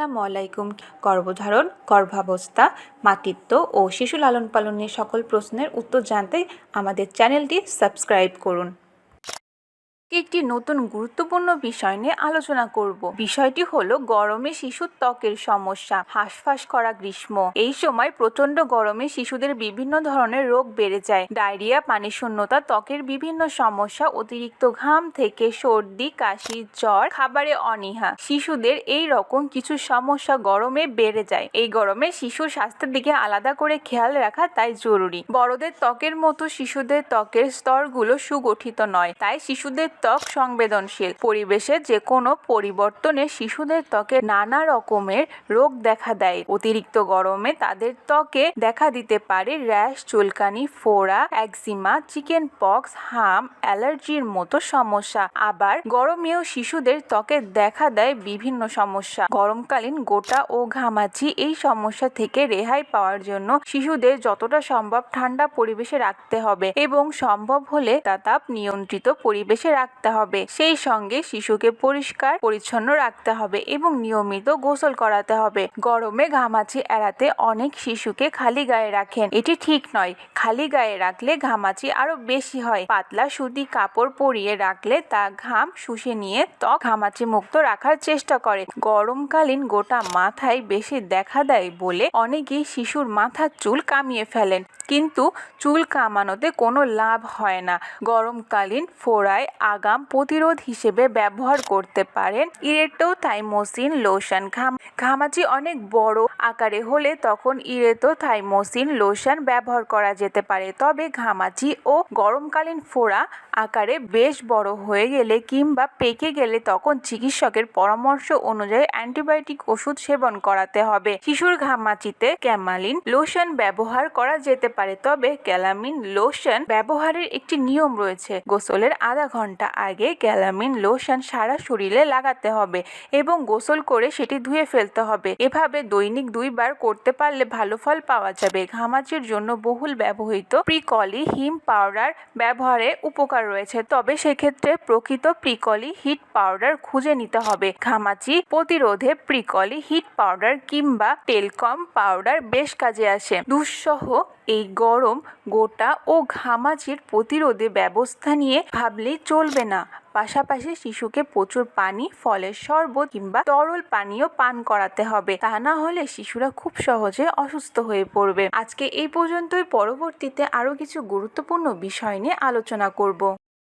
আসসালামু আলাইকুম। গর্ভধারণ, গর্ভাবস্থা, মাতৃত্ব ও শিশু লালন পালনের সকল প্রশ্নের উত্তর জানতে আমাদের চ্যানেলটি সাবস্ক্রাইব করুন। একটি নতুন গুরুত্বপূর্ণ বিষয় নিয়ে আলোচনা করব। বিষয়টি হলো গরমে শিশুর ত্বকের সমস্যা, হাঁসফাঁস করা গ্রীষ্ম। এই সময় প্রচণ্ড গরমে শিশুদের বিভিন্ন ধরনের রোগ বেড়ে যায়। ডায়রিয়া, পানি শূন্যতা, ত্বকের বিভিন্ন সমস্যা, অতিরিক্ত ঘাম থেকে সর্দি, কাশি, জ্বর, খাবারে অনীহা। শিশুদের এই রকম কিছু সমস্যা গরমে বেড়ে যায়। এই গরমে শিশুর স্বাস্থ্যের দিকে আলাদা করে খেয়াল রাখা তাই জরুরি। বড়দের ত্বকের মতো শিশুদের ত্বকের স্তরগুলো সুগঠিত নয়, তাই শিশুদের ত্বক সংবেদনশীল। পরিবেশে যে কোনো পরিবর্তনে শিশুদের ত্বকে নানা রকমের রোগ দেখা দেয়। অতিরিক্ত গরমে তাদের ত্বকে দেখা দিতে পারে র্যাশ, চুলকানি, ফোড়া, একজিমা, চিকেন পক্স, হাম, অ্যালার্জির মতো সমস্যা। আবার গরমেও শিশুদের ত্বকে দেখা দেয় বিভিন্ন সমস্যা। গরমকালীন গোটা ও ঘামাচি এই সমস্যা থেকে রেহাই পাওয়ার জন্য শিশুদের যতটা সম্ভব ঠান্ডা পরিবেশে রাখতে হবে এবং সম্ভব হলে তা তাপ নিয়ন্ত্রিত পরিবেশে রাখতে হবে। সেই সঙ্গে শিশুকে পরিষ্কার, পরিচ্ছন্ন রাখতে হবে এবং নিয়মিত গোসল করাতে হবে। গরমে ঘামাচি এড়াতে অনেক শিশুকে খালি গায়ে রাখেন। এটি ঠিক নয়। খালি গায়ে রাখলে ঘামাচি আরও বেশি হয়। পাতলা সুতি কাপড় পরিয়ে রাখলে তা ঘাম শুষে নিয়ে ত্বক ঘামাচি মুক্ত রাখার চেষ্টা করে। গরমকালীন গোটা মাথায় বেশি দেখা দেয় বলে অনেকেই শিশুর মাথার চুল কামিয়ে ফেলেন। কিন্তু চুল কামানোতে কোনো লাভ হয় না। গরমকালীন ফোড়ায় আগাম প্রতিরোধ হিসেবে ব্যবহার করতে পারেন। ইরেটো থাইমোসিন লোশন। ঘাম ঘামাচি অনেক বড় আকারে হলে তখন ইরেটো থাইমোসিন লোশন ব্যবহার করা যেতে পারে। তবে ঘামাচি ও গরমকালীন ফোড়া আকারে বেশ বড় হয়ে গেলে কিংবা পেকে গেলে তখন চিকিৎসকের পরামর্শ অনুযায়ী অ্যান্টিবায়োটিক ওষুধ সেবন করাতে হবে। শিশুর ঘামাচিতে ক্যামালিন লোশন ব্যবহার করা যেতে পারে। তবে ক্যালামিন লোশন ব্যবহারের একটি নিয়ম রয়েছে। গোসলের আধা ঘণ্টা আগে ক্যালামিন লোশন সারা শরীরে লাগাতে হবে এবং গোসল করে সেটি ধুয়ে ফেলতে হবে। এভাবে দৈনিক দুইবার করতে পারলে ভালো ফল পাওয়া যাবে। ঘামাচির জন্য বহুল ব্যবহৃত প্রিকলি হিম পাউডার ব্যবহারে উপকার রয়েছে। তবে সেক্ষেত্রে প্রকৃত প্রিকলি হিট পাউডার খুঁজে নিতে হবে। ঘামাচি প্রতিরোধে প্রিকলি হিট পাউডার কিংবা টেলকম পাউডার বেশ কাজে আসে। দুঃসহ এই গরম গোটা ও ঘামাচির প্রতিরোধে ব্যবস্থা নিয়ে ভাবলেই চলবে না। পাশাপাশি শিশুকে প্রচুর পানি, ফলের শরবত কিংবা তরল পানীয় পান করাতে হবে। তা না হলে শিশুরা খুব সহজে অসুস্থ হয়ে পড়বে। আজকে এই পর্যন্তই। পরবর্তীতে আরও কিছু গুরুত্বপূর্ণ বিষয় নিয়ে আলোচনা করব।